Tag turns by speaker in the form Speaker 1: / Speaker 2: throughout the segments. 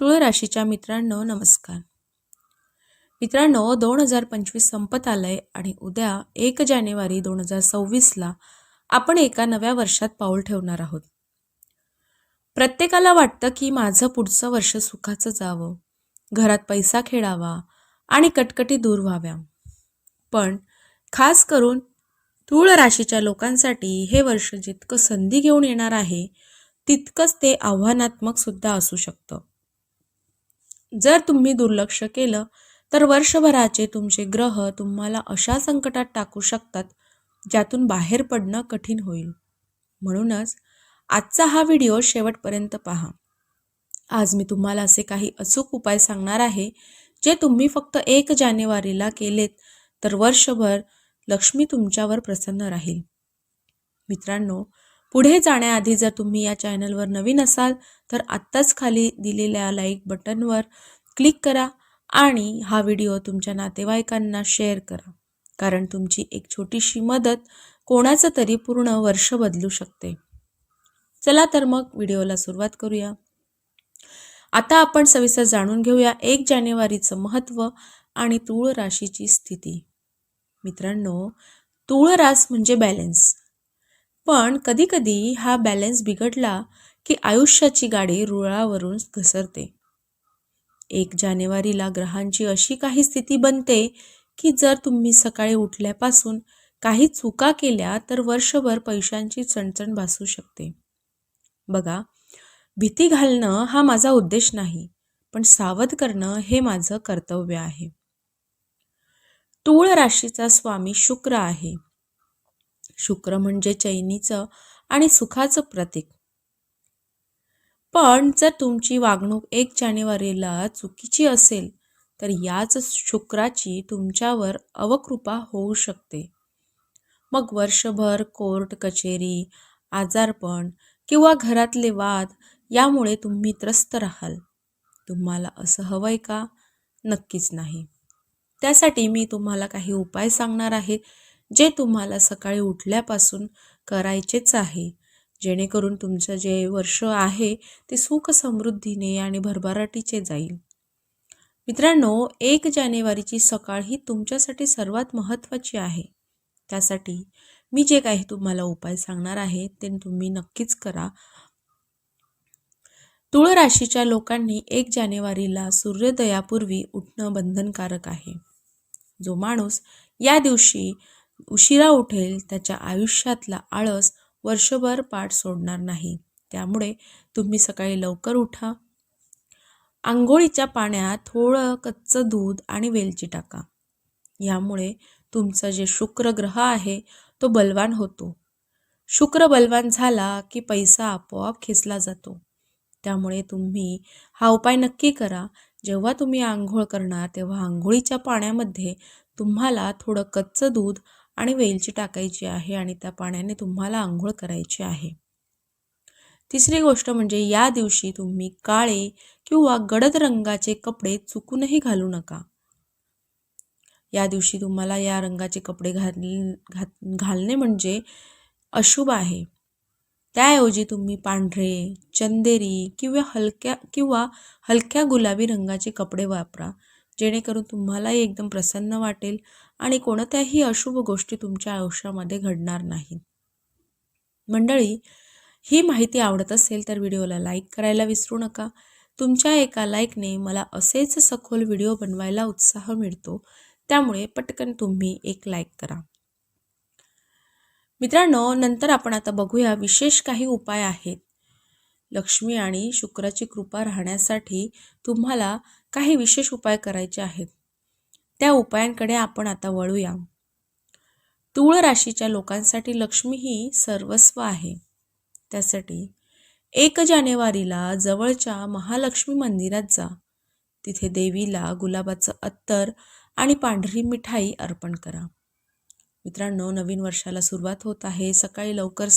Speaker 1: तुळ राशीच्या मित्रांनो नमस्कार. मित्रांनो दोन हजार पंचवीस संपत आलंय आणि उद्या एक जानेवारी दोन हजार सव्वीसला आपण एका नव्या वर्षात पाऊल ठेवणार आहोत. प्रत्येकाला वाटतं की माझं पुढचं वर्ष सुखाचं जावं घरात पैसा खेळावा आणि कटकटी दूर व्हाव्या. पण खास करून तुळ राशीच्या लोकांसाठी हे वर्ष जितकं संधी घेऊन येणार आहे तितकंच ते आव्हानात्मक सुद्धा असू शकतं. जर तुम्ही दुर्लक्ष केलं तर वर्षभराचे तुमचे ग्रह तुम्हाला अशा संकटात टाकू शकतात ज्यातून बाहेर पडणं कठीण होईल. म्हणूनच आजचा हा व्हिडिओ शेवटपर्यंत पहा. आज मी तुम्हाला असे काही अचूक उपाय सांगणार आहे जे तुम्ही फक्त एक जानेवारीला केलेत तर वर्षभर लक्ष्मी तुमच्यावर प्रसन्न राहील. मित्रांनो पुढे जाण्याआधी जर तुम्ही या चॅनलवर नवीन असाल तर आत्ताच खाली दिलेल्या लाईक बटनवर क्लिक करा आणि हा व्हिडिओ तुमच्या नातेवाईकांना शेअर करा. कारण तुमची एक छोटीशी मदत कोणाचं तरी पूर्ण वर्ष बदलू शकते. चला तर मग व्हिडिओला सुरुवात करूया. आता आपण सविस्तर जाणून घेऊया एक जानेवारीचं महत्त्व आणि तूळ राशीची स्थिती. मित्रांनो तूळ रास म्हणजे बॅलेन्स पण कधीकधी हा बॅलन्स बिघडला की आयुष्याची गाडी रुळावरून घसरते. एक जानेवारीला ग्रहांची अशी काही स्थिती बनते की जर तुम्ही सकाळी उठल्यापासून काही चुका केल्या तर वर्षभर पैशांची चणचण भासू शकते. बघा भीती घालणं हा माझा उद्देश नाही पण सावध करणं हे माझं कर्तव्य आहे. तुळ राशीचा स्वामी शुक्र आहे. शुक्र म्हणजे चैनीचं आणि सुखाचं प्रतीक. पण जर तुमची वागणूक एक जानेवारीला चुकीची असेल तर याच शुक्राची तुमच्यावर अवकृपा होऊ शकते. मग वर्षभर कोर्ट कचेरी आजारपण किंवा घरातले वाद यामुळे तुम्ही त्रस्त राहाल. तुम्हाला असं हवंय का? नक्कीच नाही. त्यासाठी मी तुम्हाला काही उपाय सांगणार आहे. जे तुम्हाला सकाळी उठल्यापासून करायचेच आहे. जेणेकरून तुमचं जे वर्ष आहे ते सुख समृद्धीने आणि भरभराटीचे जाईल. मित्रांनो एक जानेवारीची सकाळ ही तुमच्यासाठी सर्वात महत्त्वाची आहे. त्यासाठी मी जे काही तुम्हाला उपाय सांगणार आहे ते तुम्ही नक्कीच करा. तुळ राशीच्या लोकांनी एक जानेवारीला सूर्योदयापूर्वी उठणं बंधनकारक आहे. जो माणूस या दिवशी उशिरा उठेल त्याच्या आयुष्यातला आळस वर्षभर पाठ सोडणार नाही. त्यामुळे तुम्ही सकाळी लवकर उठा. आंघोळीच्या पाण्यात थोडं कच्चं दूध आणि वेलची टाका. यामुळे तुमचं जे शुक्र ग्रह आहे तो बलवान होतो. शुक्र बलवान झाला की पैसा आपोआप खेचला जातो. त्यामुळे तुम्ही हा उपाय नक्की करा. जेव्हा तुम्ही आंघोळ करणार तेव्हा आंघोळीच्या पाण्यामध्ये तुम्हाला थोडं कच्चं दूध आणि वेलची टाकायची आहे आणि त्या पाण्याने तुम्हाला आंघोळ करायची आहे. तिसरी गोष्ट म्हणजे या दिवशी तुम्ही काळे किंवा गडद रंगाचे कपडे चुकूनही घालू नका. या दिवशी तुम्हाला या रंगाचे कपडे घाल घालणे म्हणजे अशुभ आहे. त्याऐवजी तुम्ही पांढरे चंदेरी किंवा हलक्या किंवा हलक्या गुलाबी रंगाचे कपडे वापरा जेणेकरून तुम्हालाही एकदम प्रसन्न वाटेल आणि कोणत्याही अशुभ गोष्टी तुमच्या आयुष्यामध्ये घडणार नाहीत. मंडळी ही माहिती आवडत असेल तर व्हिडिओला लाईक करायला विसरू नका. तुमच्या एका लाईकने मला असेच सखोल व्हिडिओ बनवायला उत्साह मिळतो. त्यामुळे पटकन तुम्ही एक लाईक करा. मित्रांनो नंतर आपण आता बघूया विशेष काही उपाय आहेत. लक्ष्मी आणि शुक्राची कृपा राहण्यासाठी तुम्हाला काही विशेष उपाय करायचे आहेत. त्या उपायांकडे आपण आता वळूया. तुळ राशीच्या लोकांसाठी लक्ष्मी ही सर्वस्व आहे. त्यासाठी एक जानेवारीला जवळच्या महालक्ष्मी मंदिरात जा. तिथे देवीला गुलाबाचं अत्तर आणि पांढरी मिठाई अर्पण करा. मित्रांनो नवीन वर्षाला सुरुवात होत आहे. सकाळी लवकर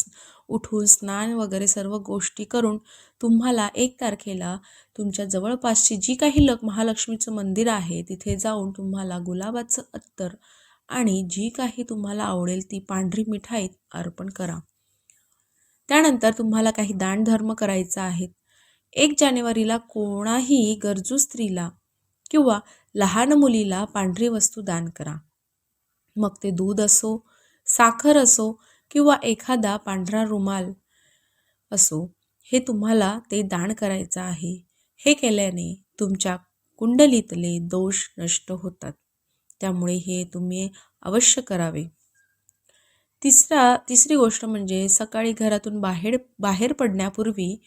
Speaker 1: उठून स्नान वगैरे सर्व गोष्टी करून तुम्हाला एक तारखेला तुमच्या जवळपासची जी काही लक महालक्ष्मीचं मंदिर आहे तिथे जाऊन तुम्हाला गुलाबाचं अत्तर आणि जी काही तुम्हाला आवडेल ती पांढरी मिठाई अर्पण करा. त्यानंतर तुम्हाला काही दानधर्म करायचा आहे. एक जानेवारीला कोणाही गरजू स्त्रीला किंवा लहान मुलीला पांढरी वस्तू दान करा. मग ते दूध असो साखर असो किंवा एखादा पांढरा रुमाल असो हे तुम्हाला ते दान करायचं आहे. हे केल्याने तुमच्या कुंडलीतले दोष नष्ट होतात. त्यामुळे हे तुम्ही अवश्य करावे. तिसरा तिसरी गोष्ट म्हणजे सकाळी घरातून बाहेर बाहेर पडण्यापूर्वी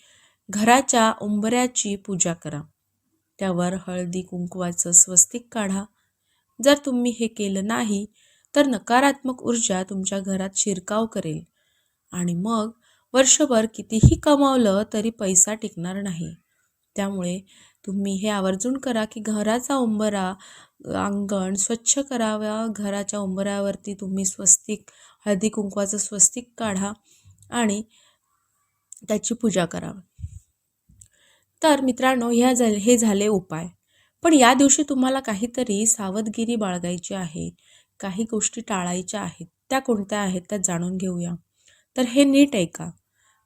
Speaker 1: घराच्या उंबऱ्याची पूजा करा. त्यावर हळदी कुंकवाचं स्वस्तिक काढा. जर तुम्ही हे केलं नाही तर नकारात्मक ऊर्जा तुमच्या घरात शिरकाव करेल. आणि मग वर्षभर कितीही कमावलं तरी पैसा टिकणार नाही. त्यामुळे तुम्ही हे आवर्जून करा की घराचा उंबरा अंगण स्वच्छ करावा. घराच्या उंबऱ्यावरती तुम्ही स्वस्तिक हळदी कुंकवाचं स्वस्तिक काढा आणि त्याची पूजा करा. तर मित्रांनो ह्या झाले हे झाले उपाय. पण या दिवशी तुम्हाला काहीतरी सावधगिरी बाळगायची आहे. काही गोष्टी टाळायच्या आहेत. त्या कोणत्या आहेत त्या जाणून घेऊया. तर हे नीट ऐका.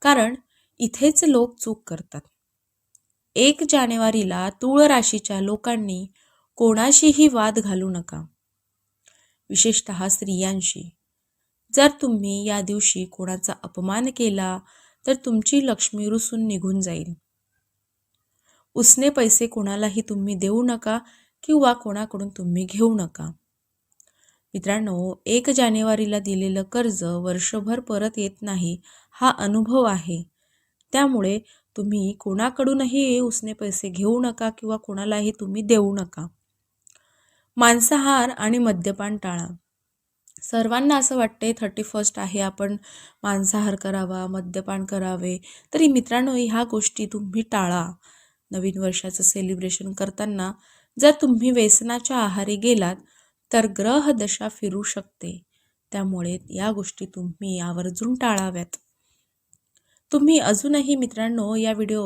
Speaker 1: कारण इथेच लोक चूक करतात. एक जानेवारीला तूळ राशीच्या लोकांनी कोणाशीही वाद घालू नका. विशेषत स्त्रियांशी. जर तुम्ही या दिवशी कोणाचा अपमान केला तर तुमची लक्ष्मी रुसून निघून जाईल. उसने पैसे कोणालाही तुम्ही देऊ नका किंवा कोणाकडून तुम्ही घेऊ नका. मित्रांनो एक जानेवारीला दिलेलं कर्ज वर्षभर परत येत नाही हा अनुभव आहे. त्यामुळे तुम्ही कोणाकडूनही उसने पैसे घेऊ नका किंवा कोणालाही तुम्ही देऊ नका. मांसाहार आणि मद्यपान टाळा. सर्वांना असं वाटते थर्टी फर्स्ट आहे आपण मांसाहार करावा मद्यपान करावे. तरी मित्रांनो ह्या गोष्टी तुम्ही टाळा. नवीन वर्षाचं सेलिब्रेशन करताना जर तुम्ही व्यसनाच्या आहारी गेलात तर ग्रह दशा फिरू शकते. त्यामुळे या गोष्टी तुम्ही आवर्जून टाळाव्यात. तुम्ही अजूनही मित्रांनो या व्हिडिओ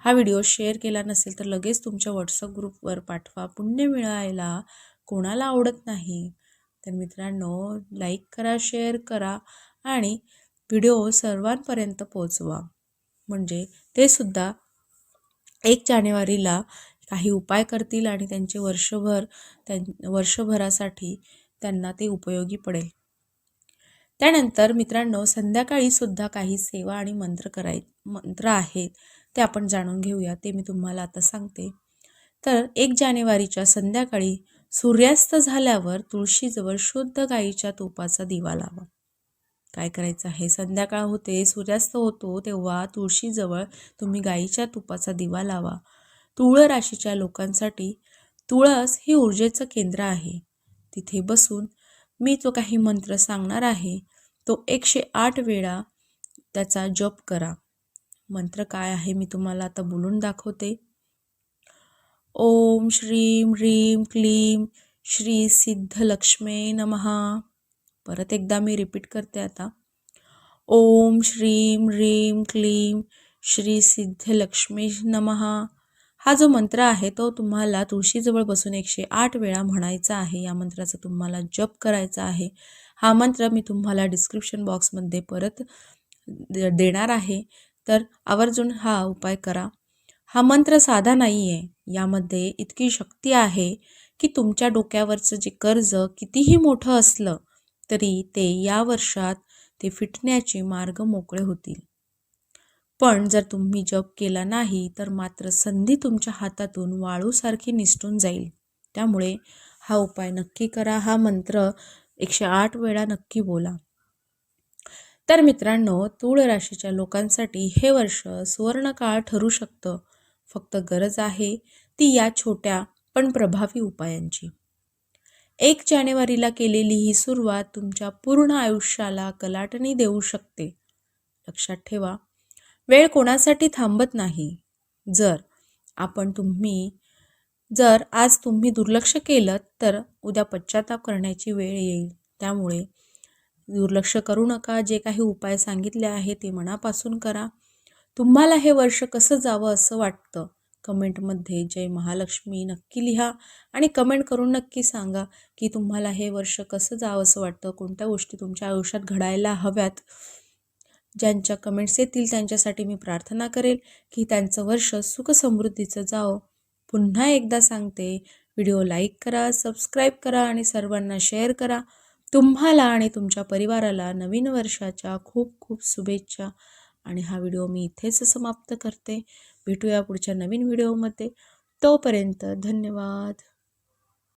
Speaker 1: हा व्हिडिओ शेअर केला नसेल तर लगेच तुमच्या व्हॉट्सअप ग्रुपवर पाठवा. पुण्य मिळायला कोणाला आवडत नाही. तर मित्रांनो लाईक करा शेअर करा आणि व्हिडिओ सर्वांपर्यंत पोचवा म्हणजे ते सुद्धा एक जानेवारीला काही उपाय करतील आणि त्यांचे वर्षभर त्यां वर्षभरासाठी त्यांना ते उपयोगी पडेल. त्यानंतर मित्रांनो संध्याकाळी सुद्धा काही सेवा आणि मंत्र कराय मंत्र आहेत ते आपण जाणून घेऊया ते मी तुम्हाला आता सांगते. तर एक जानेवारीच्या संध्याकाळी सूर्यास्त झाल्यावर तुळशीजवळ शुद्ध गाईच्या तुपाचा दिवा लावा. काय करायचं आहे? संध्याकाळ होते सूर्यास्त होतो तेव्हा तुळशीजवळ तुम्ही गाईच्या तुपाचा दिवा लावा. तुळ राशीच्या लोकांसाठी तुळस हे ऊर्जेचं केंद्र आहे. तिथे बसून मी जो काही मंत्र सांगणार आहे. तो एकशे आठ वेळा त्याचा जप करा. मंत्र काय आहे मी तुम्हाला आता बोलून दाखवते. ओम श्रीम ह्रीम क्लीम श्री सिद्धलक्ष्मे नमहा परत एकदा मी रिपीट करते आता. ओम श्रीम ह्रीम क्लीम श्री सिद्धलक्ष्मी नमहा हा जो मंत्र आहे तो तुम्हाला तुळशीजवळ बसून एकशे आठ वेळा म्हणायचा आहे. या मंत्राचा तुम्हाला जप करायचा आहे. हा मंत्र मी तुम्हाला डिस्क्रिप्शन बॉक्समध्ये परत देणार आहे. तर आवर्जून हा उपाय करा. हा मंत्र साधा नाही आहे यामध्ये इतकी शक्ती आहे की तुमच्या डोक्यावरचं जे कर्ज कितीही मोठं असलं तरी ते या वर्षात ते फिटण्याचे मार्ग मोकळे होतील. पण जर तुम्ही जप केला नाही तर मात्र संधी तुमच्या हातातून वाळूसारखी निसटून जाईल. त्यामुळे हा उपाय नक्की करा. हा मंत्र एकशे आठ वेळा नक्की बोला. तर मित्रांनो तूळ राशीच्या लोकांसाठी हे वर्ष सुवर्णकाळ ठरू शकतं. फक्त गरज आहे ती या छोट्या पण प्रभावी उपायांची. एक जानेवारीला केलेली ही सुरुवात तुमच्या पूर्ण आयुष्याला कलाटणी देऊ शकते. लक्षात ठेवा वेळ कोणासाठी थांबत नाही. जर आपण तुम्ही जर आज तुम्ही दुर्लक्ष केलं तर उद्या पश्चाताप करण्याची वेळ येईल. त्यामुळे दुर्लक्ष करू नका. जे काही उपाय सांगितले आहे ते मनापासून करा. तुम्हाला हे वर्ष कसं जावं असं वाटतं? कमेंटमध्ये जय महालक्ष्मी नक्की लिहा आणि कमेंट करून नक्की सांगा की तुम्हाला हे वर्ष कसं जावं असं वाटतं? कोणत्या गोष्टी तुमच्या आयुष्यात घडायला हव्यात? ज्यांच्या कमेंट्स येतील त्यांच्यासाठी मी प्रार्थना करेल की त्यांचं वर्ष सुखसमृद्धीचं जावं. पुन्हा एकदा सांगते व्हिडिओ लाईक करा सबस्क्राईब करा आणि सर्वांना शेअर करा. तुम्हाला आणि तुमच्या परिवाराला नवीन वर्षाच्या खूप खूप शुभेच्छा. आणि हा व्हिडिओ मी इथेच समाप्त करते. भेटूया पुढच्या नवीन व्हिडिओमध्ये तोपर्यंत धन्यवाद.